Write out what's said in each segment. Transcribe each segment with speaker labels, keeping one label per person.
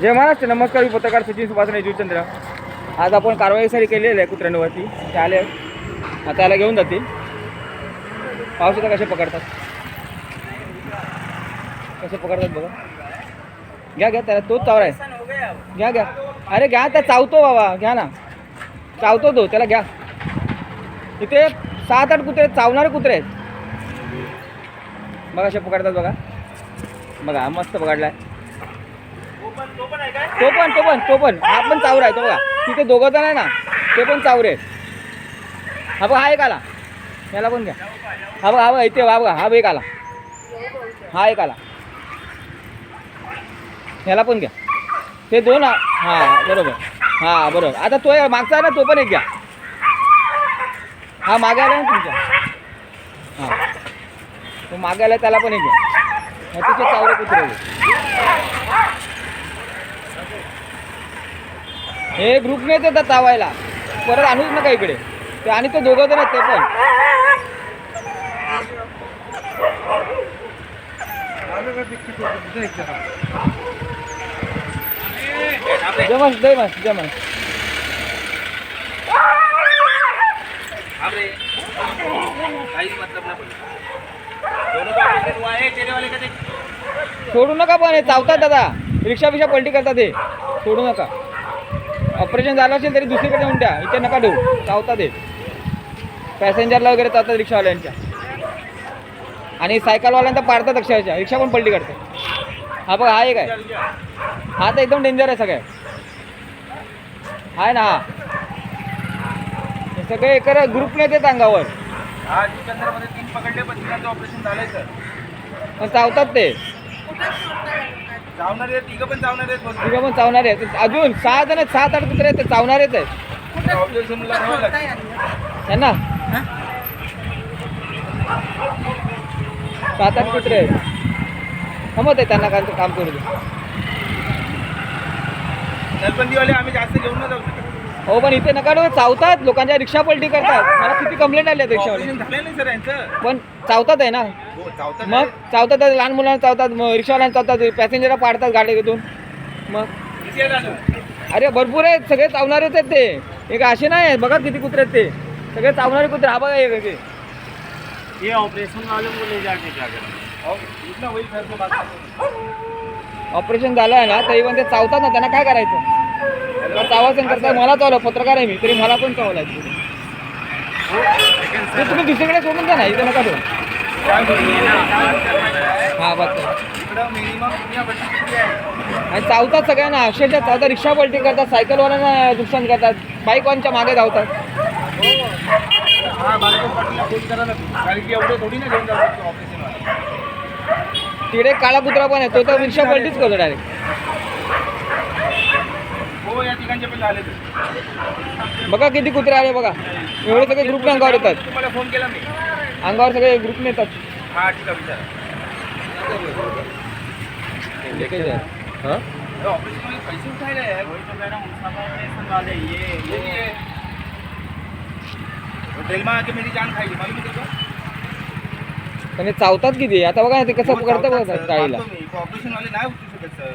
Speaker 1: जय महाराष्ट्र नमस्कार मी पत्रकार सचिन सुभाष जीवचंद्र. आज आपण कारवाईसाठी केलेलं आहे कुत्र्यांवरती. ते आले आता याला घेऊन जातील. पावसाला कसे पकडतात? कसे पकडतात बघा. घ्या घ्या त्याला तोच चावरा आहे. घ्या घ्या. अरे घ्या त्या चावतो बाबा. घ्या ना. चावतो तो त्याला घ्या. इथे सात आठ कुत्रे चावणारे कुत्रे आहेत. बघा असे पकडतात बघा. बघा मस्त पकडला आहे तो पण तो पण तो पण. हा पण चावर आहे तो बघा. तिथे दोघं जण आहे ना ते पण चावरे आहे हा बघा हा एक आला. याला पण घ्या. हा बघा हा बघा इथे हा बघा हा एक आला. हा एक आला. ह्याला पण घ्या. ते दोन हा बरोबर. हा बरोबर. आता तो एक मागचा आहे ना तो पण एक घ्या. हा मागे आला ना तुमच्या. हा. तो मागे आला त्याला पण एक घ्या. तिथे तिचे चावरे कुत्रे हे ग्रुप नाही येतात चावायला परत आणूच नका इकडे. ते आणि ते दोघं जण ते पण. जमस जमस जमस सोडू नका पण हे चावतात दादा. रिक्षा बिक्षा पलटी करतात हे. सोडू नका. ऑपरेशन झालं असेल तरी दुसरीकडे नेऊन द्या. इथे नका देऊ. चावतात हे पॅसेंजरला वगैरे चावतात रिक्षावाल्यांच्या. आणि सायकलवाल्यांचा पाडतात अक्षरशः. रिक्षा पण पलटी करते हा बघा हा एक आहे. हा तर एकदम डेंजर आहे सगळे आहे ना हा. सगळे एकर ग्रुपने येतात अंगावर.
Speaker 2: पण
Speaker 1: चावतात ते.
Speaker 2: चावणारे आहेत, तिघं पण चावणारे.
Speaker 1: तिघं पण चावणारे आहेत. अजून सहा जण आहेत सात आठ कुत्रे आहेत ते चावणारेच आहेत. त्यांना सात आठ कुत्रे आहेत. थांबत आहे त्यांना काय काम करू दे.
Speaker 2: नलबंदीवाले आम्ही जास्त घेऊन न जाऊ शकत.
Speaker 1: हो पण इथे नका चावतात. लोकांच्या रिक्षा पलटी करतात. मला किती कंप्लेंट आली
Speaker 2: यांचं?
Speaker 1: पण चावतात आहे ना.
Speaker 2: हो
Speaker 1: मग चावतात लहान मुलांना चावतात मग रिक्षावाल्यांना चावतात पॅसेंजरला पाडतात गाडीतून. मग अरे भरपूर आहेत सगळे चावणारेच आहेत ते. एक असे नाही बघा किती कुत्रे आहेत ते. सगळे चावणारे कुत्रे हा बघा एक
Speaker 2: ये ऑपरेशन वाले जाके क्या
Speaker 1: ऑपरेशन झालं आहे ना तरी पण ते चावतात ना त्यांना काय करायचं? चावासन करता मला चावलं पत्रकार आहे मी तरी मला पण चावलं तुम्ही दुसरीकडे सोडून द्या ना इथे नका दोन हा बघ आणि चावतात सगळ्यांना अक्षरशः चावतात रिक्षा पलटी करतात सायकलवाल्यांना नुकसान करतात बाईकवानच्या मागे धावतात. तिकडे काळा कुत्रा पण आहे तो तर रिक्षा पलटीच करतो डायरेक्ट
Speaker 2: पण झाले.
Speaker 1: बघा किती कुत्रे आले बघा. एवढे सगळे ग्रुपने अंगावर येतात.
Speaker 2: तुम्हाला फोन केला मी.
Speaker 1: अंगावर सगळे ग्रुपने येतात.
Speaker 2: हा ठीक आहे विचारा.
Speaker 1: हां?
Speaker 2: ऑपरेशन वाले पैसे उठायला आहे. वही तो कह रहा हूँ ऑपरेशन वाले ये ये ये. वो डेलमा आके मेरी जान खाई मालूम है तेरे को?
Speaker 1: पण हे चावतात किती? आता बघा ते कसं करतं बघा
Speaker 2: ऑपरेशन वाले नाही उचलू शकत सर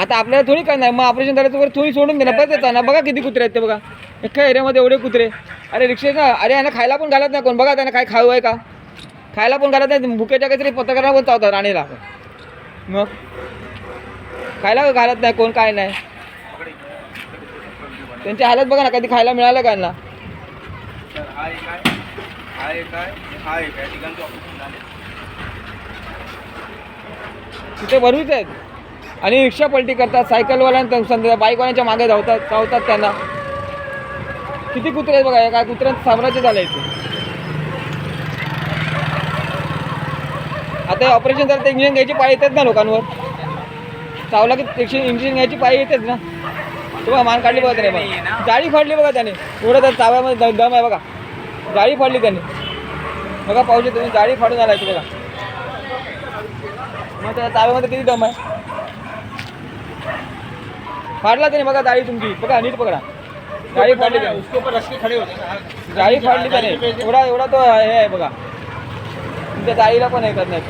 Speaker 1: आता आपल्याला थोडी करणार. मग ऑपरेशन झालं तर थोडी सोडून देणार. परत येतात ना बघा किती कुत्रे आहेत ते बघा. एका एरियामध्ये एवढे कुत्रे. अरे रिक्षेचा अरे यांना खायला पण घालत नाही कोण. बघा त्यांना काय खाऊ आहे का? खायला पण घालत नाही. भुकेच्या काहीतरी पत्रकारा पण चावतात राणीला. मग? खायला घालत नाही कोण काय नाही. त्यांची हालत बघा ना कधी खायला मिळालं का यांना? तिथे बरूच आहेत. आणि रिक्षा पलटी करतात सायकलवाल्यांना समजा बाईकवाल्यांच्या मागे धावतात चावतात त्यांना. किती कुत्रे आहेत बघा काय कुत्र्यांचं साम्राज्य झालं इथे. आता ऑपरेशन झालं तर इंजिन घ्यायची पाळी येतात ना लोकांवर. चावला की इंजिन घ्यायची पाळी येतेच ना. तुम्हाला मान काढली बघा त्याने बघा. जाळी फाडली बघा त्याने. एवढं त्या चाव्यामध्ये दम आहे बघा. जाळी फाडली त्याने. बघा पाहू तुम्ही जाळी फाडून आलाय बघा. मग त्या चाव्यामध्ये किती दम आहे? फाडला त्याने बघा जाळी तुमची. बघा नीट पकडा. जाळी फाडली त्याने.
Speaker 2: उसके ऊपर रस्ते खड़े होते हैं ना
Speaker 1: जाळी फाडली त्याने. एवढा एवढा तो हे आहे बघा. तुमच्या जाळीला पण हे नाही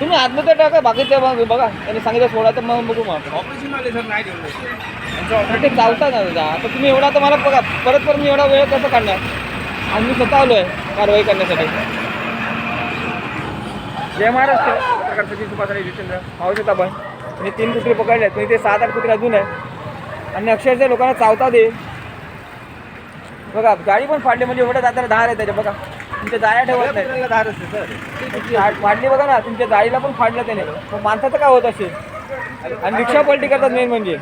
Speaker 1: तुम्ही आतमध्ये टाका बाकीच्या मग बघा. त्यांनी सांगितलं सोडा तर मग बघू मग.
Speaker 2: ऑपरेशन सर नाही देऊ
Speaker 1: ते चालतात ना दादा. आता तुम्ही एवढा तर मला बघा परत परत मी एवढा वेळ कसं काढणार? आणि मी स्वतः आलो आहे कारवाई करण्यासाठी. जय महाराष्ट्र. पत्रकार सचिन सुभाष आणि जितेंद्र. शकता आपण. आणि तीन कुत्रे पकडले आहेत. म्हणजे ते सात आठ कुत्रे अजून आहे आणि अक्षरशः लोकांना चावता दे. बघा गाडी पण फाडली म्हणजे एवढ्या जाताना धार आहे त्याच्या बघा. तुमच्या जाळ्या ठेवत नाही.
Speaker 2: धार असते सर.
Speaker 1: फाडली बघा ना तुमच्या जाळीला पण फाडलं त्याने. मग माणसाचं काय होत असेल? आणि रिक्षा पलटी करतात मेन म्हणजे.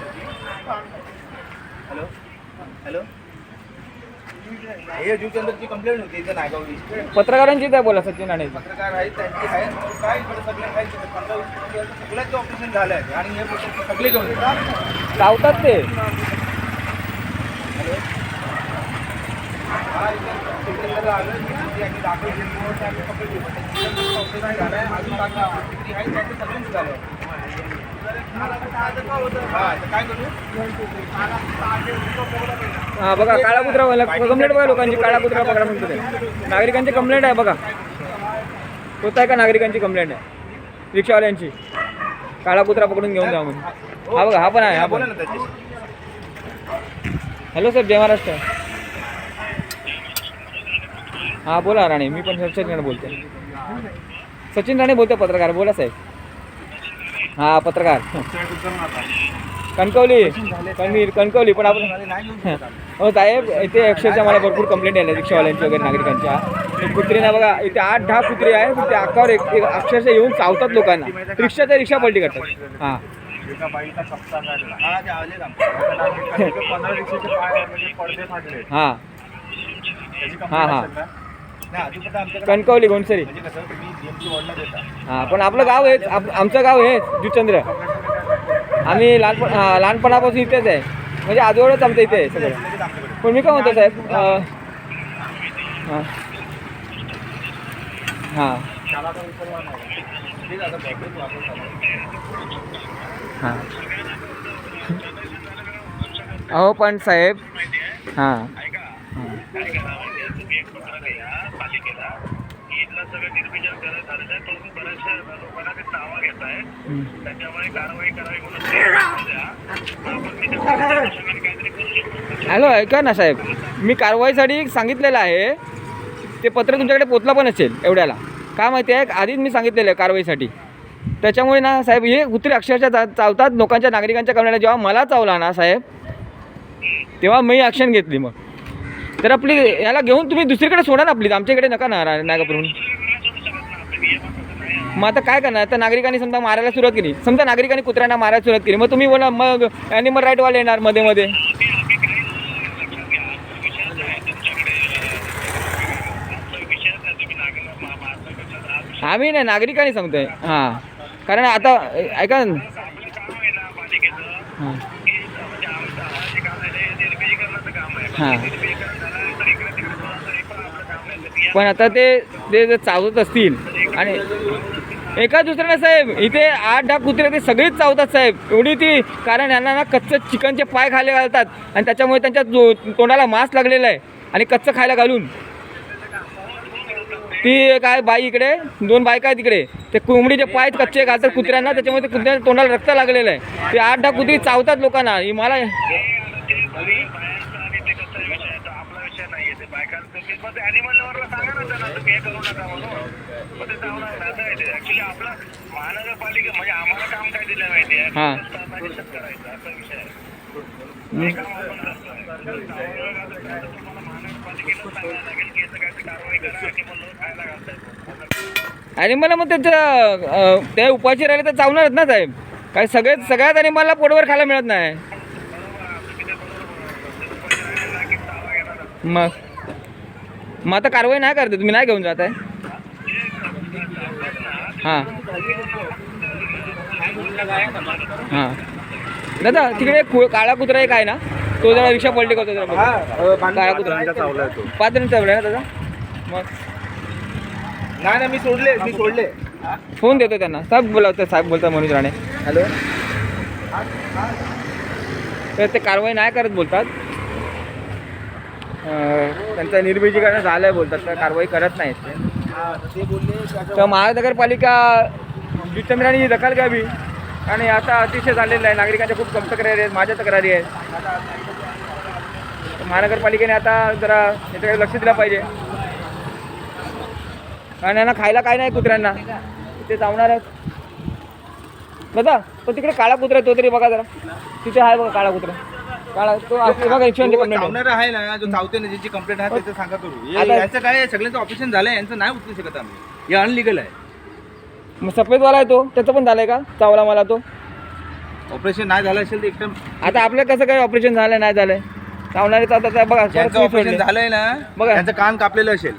Speaker 2: हॅलो? हॅलो? हे कंप्लेंट होती इथं
Speaker 1: पत्रकारांची काय बोला सचिन आणि
Speaker 2: पत्रकार आहेत त्यांची आहेत. काय इकडे सगळे सगळ्यांचं ऑपरेशन झालं आहे आणि हे सगळे घेऊन येतात.
Speaker 1: चावतात ते.
Speaker 2: हा, ऑपरेशन झालं आहे, अजून बाकी आहे. किती आहे, त्यांचं सगळ्यांचं झालं आहे. हा,
Speaker 1: बघा काळा कुत्रा कंप्लेंट बघा लोकांची काळा कुत्रा पकडा म्हणतो नागरिकांची कंप्लेंट आहे बघा. होत आहे का नागरिकांची कंप्लेंट आहे? रिक्षावाल्यांची. काळा कुत्रा पकडून घेऊन जा म्हणून. हा बघा हा पण आहे हा
Speaker 2: बोला
Speaker 1: पण हॅलो सर जय महाराष्ट्र. हा बोला राणे मी पण सचिन राणे बोलते सचिन राणे बोलते पत्रकार बोला साहेब. हा पत्रकार. कणकवली. कणवीर कणकवली पण आपण हो साहेब इथे अक्षरशः मला भरपूर कंप्लेंट आल्या रिक्षावाल्यांची वगैरे नागरिकांच्या. कुत्रीना बघा इथे आठ दहा कुत्री आहे ते अकावर एक एक अक्षरशः येऊन चावतात लोकांना. रिक्षाच्या रिक्षा पलटी करतात. हां.
Speaker 2: हां.
Speaker 1: हां हां. कणकवली गोंडसरी
Speaker 2: म्हणजे
Speaker 1: हां पण आपलं गाव हेच आप- आमचं गाव हेच जुचंद्र. आम्ही लहानपण हां लहानपणापासून इथेच आहे. म्हणजे आजोळच आमचं इथे आहे सगळं. पण मी काय म्हणतो साहेब अं, हां. हां.
Speaker 2: त्याला आता उचलला नाही.
Speaker 1: हॅलो ऐका ना साहेब. मी कारवाईसाठी सांगितलेलं आहे. ते पत्र तुमच्याकडे पोचलं पण असेल एवढ्याला. का माहिती आहे? आधीच मी सांगितलेलं आहे कारवाईसाठी. त्याच्यामुळे ना साहेब हे कुत्री अक्षरशः चा चावतात लोकांच्या नागरिकांच्या कल्याणात जेव्हा मला चावला ना साहेब तेव्हा मी ॲक्शन घेतली मग. तर आपली याला घेऊन तुम्ही दुसरीकडे सोडा ना आपली आमच्याकडे नका ना नागापूरहून. मग आता काय करणार? आता नागरिकांनी समजा मारायला सुरुवात केली. समजा नागरिकांनी कुत्र्यांना मारायला सुरुवात केली. मग तुम्ही बोला मग ॲनिमल राईटवाले येणार मध्ये मध्ये. आम्ही नाही नागरिकांनी सांगतोय. हां. कारण आता ऐका हां. हां. पण आता ते ते जर चावत असतील आणि एका दुसऱ्याने साहेब इथे आठ दहा कुत्रे ते सगळीच चावतात साहेब. एवढी ती कारण यांना ना कच्चं चिकनचे पाय खायला घालतात आणि त्याच्यामुळे त्यांच्या तोंडाला मांस लागलेलं आहे आणि कच्चं खायला घालून. ती काय बाई इकडे दोन बायका आहेत तिकडे. ते कोंबडीचे पाय कच्चे घालतात कुत्र्यांना त्याच्यामुळे ते कुत्र्यांना तोंडाला रक्त लागलेलं आहे. ते आठ दहा कुत्री चावतात लोकांना. मला ही मला
Speaker 3: महानगरपालिका म्हणजे आम्हाला काम काय दिलं माहिती आहे.
Speaker 1: हां
Speaker 3: करायचं असा विषय आहे काम आपण करतोय. तुम्हाला महानगरपालिकेला सांगायला लागेल की याचं काहीतरी कारवाई करा आणि मग लोक खायला घालतायत
Speaker 1: आणि मला मग त्याचं अं, ते उपाशी राहिले तर चावणारच ना साहेब. काय सगळे सगळ्यात आणि मला पोटवर खायला मिळत नाही. मग? मग आता कारवाई नाही करते तुम्ही नाही घेऊन जात आहे हां. हां. दादा तिकडे कु- काळा कुत्रा एक आहे ना? तो जरा रिक्षा पलटी करतो जरा बघ.
Speaker 2: हा,
Speaker 1: काळा कुत्रा. पाच जण चावले ना दादा? मग.
Speaker 2: नाही नाही मी सोडले मी सोडले.
Speaker 1: फोन देतो त्यांना. साहेब बोलावतो साहेब बोलतात मनोज राणे.
Speaker 2: हॅलो?
Speaker 1: तर ते कारवाई नाही करत बोलतात. त्यांचं निर्बीजीकरण झालं आहे बोलतात तर कारवाई करत नाहीत ते.
Speaker 2: बोलले
Speaker 1: तर महानगरपालिका जितेंद्रांनी दखल घ्यावी. आणि आता अतिशय झालेलं आहे नागरिकांच्या खूप कम तक्रारी आहेत माझ्या तक्रारी आहेत. महानगरपालिकेने आता जरा याच्याकडे लक्ष दिलं पाहिजे. कारण यांना खायला काय नाही कुत्र्यांना. ते चावणार आहेत. बघा तो तिकडे काळा कुत्रा तो तरी बघा जरा. तिथे आहे बघा काळा कुत्रा. काळा तो बघा एकशे
Speaker 2: चावणारा आहे ना जो चावते ना ज्याची कंप्लेंट आहे त्याचं सांगा करू. हे-
Speaker 1: आता-
Speaker 2: याचं काय आहे, सगळ्यांचं ऑपरेशन झालंय यांचं नाही उचलू शकत आम्ही. हे अनलिगल आहे.
Speaker 1: मग सफेदवाला आहे तो? त्याचं पण झालंय का? चावला मला तो?
Speaker 2: ऑपरेशन नाही झालं असेल तर एकदम
Speaker 1: आता आपलं कसं काय ऑपरेशन झालं नाही झालंय? चावणारे आता त्या बघा परत
Speaker 2: ज्यांचं
Speaker 1: तुम्ही
Speaker 2: ऑपरेशन
Speaker 1: सोडले.
Speaker 2: झालंय ना
Speaker 1: बघा.
Speaker 2: त्यांचं कान कापलेलं असेल.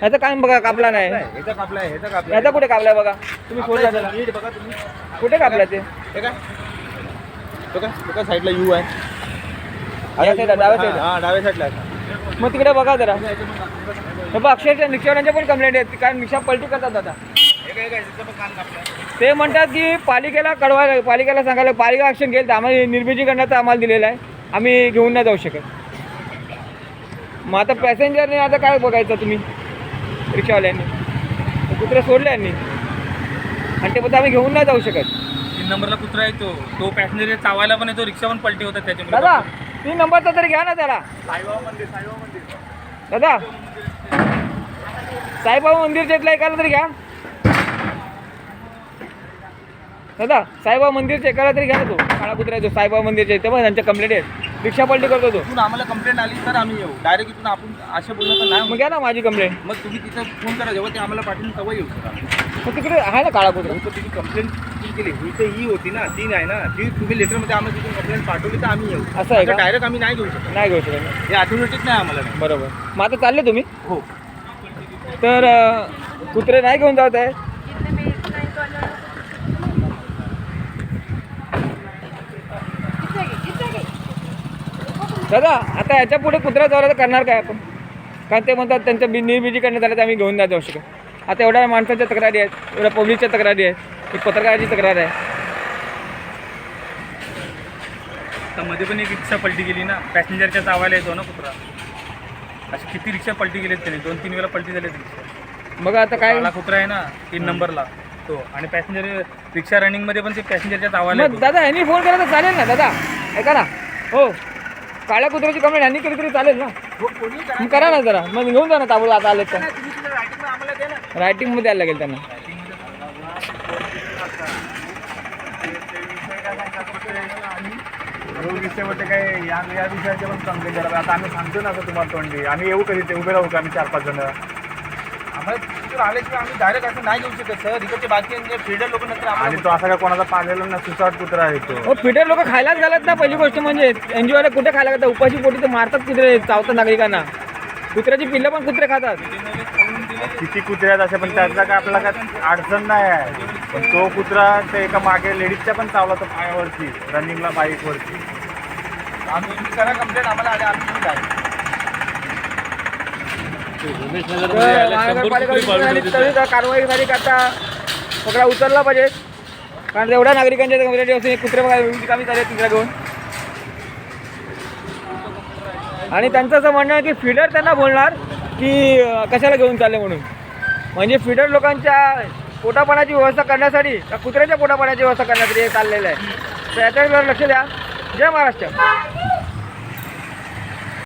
Speaker 1: ह्याचं काय बघा कापला नाही.
Speaker 2: ह्याचा कापलाय ह्याचा कापलाय
Speaker 1: ह्याचा कुठे कापलाय बघा? तुम्ही सोडला त्याला.
Speaker 2: नीट बघा तुम्ही.
Speaker 1: कुठे कापला ते?
Speaker 2: हे काय? तो तो साईडला यू आहे.
Speaker 1: या डाव्या side ला.
Speaker 2: हा डाव्या साईडला आहे.
Speaker 1: मग तिकडे बघा जरा. हे बघ अक्षरशः रिक्षावाल्यांच्या पण कंप्लेंट आहेत कारण रिक्षा पलटी करतात आता.
Speaker 2: पण
Speaker 1: ते म्हणतात की पालिकेला कळवायला पालिकेला सांगायला पालिका ॲक्शन घेईल तर आम्हाला निर्मितीकरणाचं आम्हाला दिलेलं आहे. आम्ही घेऊन नाही जाऊ शकत. मग आता पॅसेंजरने आता काय बघायचं तुम्ही? रिक्षावाल्यांनी. कुत्रे सोडले यांनी. आणि ते बोलतात आम्ही घेऊन नाही जाऊ शकत.
Speaker 4: तीन नंबरला कुत्रा आहे तो. तो पॅसेंजर चावायला पण येतो रिक्षा पण पलटी होतात त्याच्यामुळे.
Speaker 1: दादा तीन नंबरचा तरी घ्या ना त्याला. दादा साईबाबा मंदिरच्या इथला एकाला तरी घ्या. दादा साईबाबा मंदिरच्या एकाला तरी घ्या ना तो. काळा कुत्रा आहे तो साईबाबा मंदिरच्या इथे बघ त्यांच्या कंप्लेंट आहेत. रिक्षा पलटी करतो तो.
Speaker 2: इथून आम्हाला कंप्लेंट आली तर आम्ही येऊ. डायरेक्ट इथून आपण असे बोललो तर नाही
Speaker 1: मग घ्या ना माझी कंप्लेंट
Speaker 2: मग तुम्ही तिथं फोन करा जेव्हा ते आम्हाला पाठवून तेव्हा येऊ. सर
Speaker 1: मग तिकडे आहे ना काळा कुत्रा.
Speaker 2: तर तिची कंप्लेंट केली. ही तर ही होती ना ती नाही ना. ती तुम्ही लेटरमध्ये आम्हाला तिथून कंप्लेंट पाठवली तर आम्ही येऊ.
Speaker 1: असं आहे का?
Speaker 2: डायरेक्ट आम्ही नाही घेऊ शकत.
Speaker 1: नाही घेऊ शकत.
Speaker 2: हे ऑटोमॅटिक नाही आम्हाला नाही.
Speaker 1: बरोबर. मग आता चालले तुम्ही?
Speaker 2: हो.
Speaker 1: तर अं, कुत्रे नाही घेऊन जात आहे? दादा आता याच्यापुढे कुत्रा चावला तर करणार काय आपण? कारण ते म्हणतात त्यांच्या बि करण्यात आलं तर आम्ही घेऊन जाऊ शकत. आता एवढ्या माणसाच्या तक्रारी आहेत एवढ्या पब्लिकच्या तक्रारी आहेत. एक पत्रकाराची तक्रार आहे.
Speaker 4: तर मध्ये पण एक रिक्षा पलटी गेली ना. पॅसेंजरच्या चावायला येतो ना कुत्रा. अशी किती रिक्षा पलटी गेलीत त्याने? दोन तीन वेळा पलटी झालीत रिक्षा.
Speaker 1: मग आता काय?
Speaker 4: काळा कुत्रा आहे ना तीन नंबरला. तो. आणि पॅसेंजर रिक्षा रनिंगमध्ये पण ते पॅसेंजरच्या चावायला
Speaker 1: मग
Speaker 4: येतो.
Speaker 1: दादा ह्यांनी फोन केला तर चालेल ना दादा? ऐका ना. हो. काळ्या कुत्र्याची कंप्लेंट ह्यांनी केली तरी चालेल ना?
Speaker 2: हो कोणी करा
Speaker 1: मग करा ना जरा. मग घेऊन जा ना ताबडतोब. आता आलेत तर.
Speaker 2: ना.
Speaker 1: रायटिंगमध्ये द्यायला लागेल त्यांना.
Speaker 5: विषय होते काय या या विषयाचे पण कंप्लेंट द्यायला आता आम्ही सांगतो ना आता तुम्हाला तोंडी. आम्ही येऊ कधी ते उभे राहू का आम्ही चार पाच जण?
Speaker 2: आम्हाला तिथून आले की आम्ही डायरेक्ट असं नाही घेऊ शकत सर इकडचे बाकी फिल्डर लोक नंतर
Speaker 5: आणि
Speaker 2: आम्हाला
Speaker 5: तो असा काय कोणाचा पाळलेला ना सुसाट कुत्रा आहे तो.
Speaker 1: हो फिटर लोक खायलाच घालत ना पहिली गोष्ट म्हणजे. एनजीओ वाले कुठे खायला घालतात? उपाशी पोटी तर मारतात कुत्रे चावतात नागरिकांना. कुत्र्याची पिल्लं पण कुत्रे खातात.
Speaker 5: किती कुत्रे आहेत असे पण त्यातला काय आपल्याला काय अडचण नाही आहे. पण तो कुत्रा ते एका मागे लेडीजच्या पण चावला तो पायावरती रनिंगला बाईकवरती
Speaker 2: आम्ही तुम्ही करा कंप्लेंट आम्हाला आले आम्ही तुम्ही direct.
Speaker 1: तर महानगरपालिका अधिकाऱ्यांनी त्वरित कारवाई झाली का आता सगळा उचलला पाहिजे. कारण एवढ्या नागरिकांच्या कंप्लेंट असून कुत्रे बघा कामी झाले तिकडे घेऊन. आणि त्यांचं असं म्हणणं आहे की फिडर त्यांना बोलणार की कशाला घेऊन चालले म्हणून. म्हणजे फिडर लोकांच्या पोटापाण्याची व्यवस्था करण्यासाठी कुत्र्याच्या पोटापाण्याची व्यवस्था करण्यासाठी हे चाललेलं आहे. तर याच्याकडे जरा लक्ष द्या. जय महाराष्ट्र.